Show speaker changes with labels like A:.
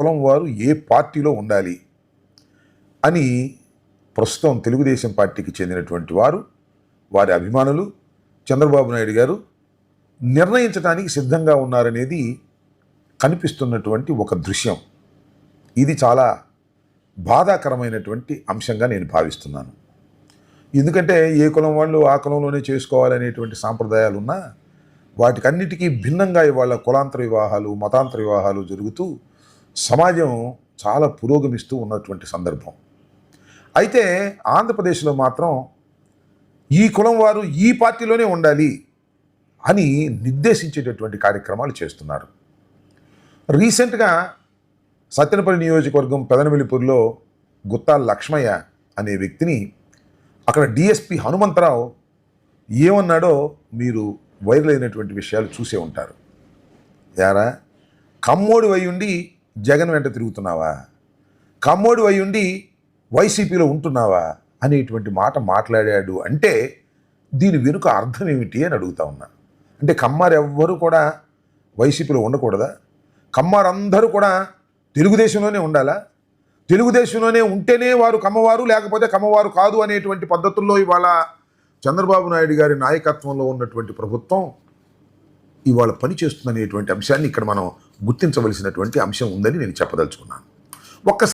A: కులం వారు ఏ పార్టీలో ఉండాలి అని ప్రస్తుతం తెలుగుదేశం పార్టీకి చెందినటువంటి వారు వారి అభిమానులు చంద్రబాబు నాయుడు గారు నిర్ణయించడానికి సిద్ధంగా ఉన్నారనేది కనిపిస్తున్నటువంటి ఒక దృశ్యం. ఇది చాలా బాధాకరమైనటువంటి అంశంగా నేను భావిస్తున్నాను. ఎందుకంటే ఏ కులం వాళ్ళు ఆ కులంలోనే చేసుకోవాలనేటువంటి సాంప్రదాయాలు ఉన్నా వాటికన్నిటికీ భిన్నంగా ఇవాళ కులాంతర వివాహాలు మతాంతర వివాహాలు జరుగుతూ సమాజం చాలా పురోగమిస్తూ ఉన్నటువంటి సందర్భం. అయితే ఆంధ్రప్రదేశ్లో మాత్రం ఈ కులం వారు ఈ పార్టీలోనే ఉండాలి అని నిర్దేశించేటటువంటి కార్యక్రమాలు చేస్తున్నారు. రీసెంట్గా సత్యనపల్లి నియోజకవర్గం పెదనవెల్లిపూర్లో గుత్తా లక్ష్మయ్య అనే వ్యక్తిని అక్కడ డిఎస్పి హనుమంతరావు ఏమన్నాడో మీరు వైరల్ అయినటువంటి విషయాలు చూసే ఉంటారు. యారా? కమ్మోడి వై ఉండి జగన్ వెంట తిరుగుతున్నావా? కమ్మోడి అయి ఉండి వైసీపీలో ఉంటున్నావా? అనేటువంటి మాట మాట్లాడాడు అంటే దీని వెనుక అర్థం ఏమిటి అని అడుగుతా ఉన్నా. అంటే కమ్మారు ఎవ్వరూ కూడా వైసీపీలో ఉండకూడదా? కమ్మారందరూ కూడా తెలుగుదేశంలోనే ఉండాలా? తెలుగుదేశంలోనే ఉంటేనే వారు కమ్మవారు లేకపోతే కమ్మవారు కాదు అనేటువంటి పద్ధతుల్లో ఇవాళ చంద్రబాబు నాయుడు గారి నాయకత్వంలో ఉన్నటువంటి ప్రభుత్వం ఇవాళ పనిచేస్తుందనేటువంటి అంశాన్ని ఇక్కడ మనం గుర్తించవలసినటువంటి అంశం ఉందని నేను చెప్పదలుచుకున్నాను. ఒక్క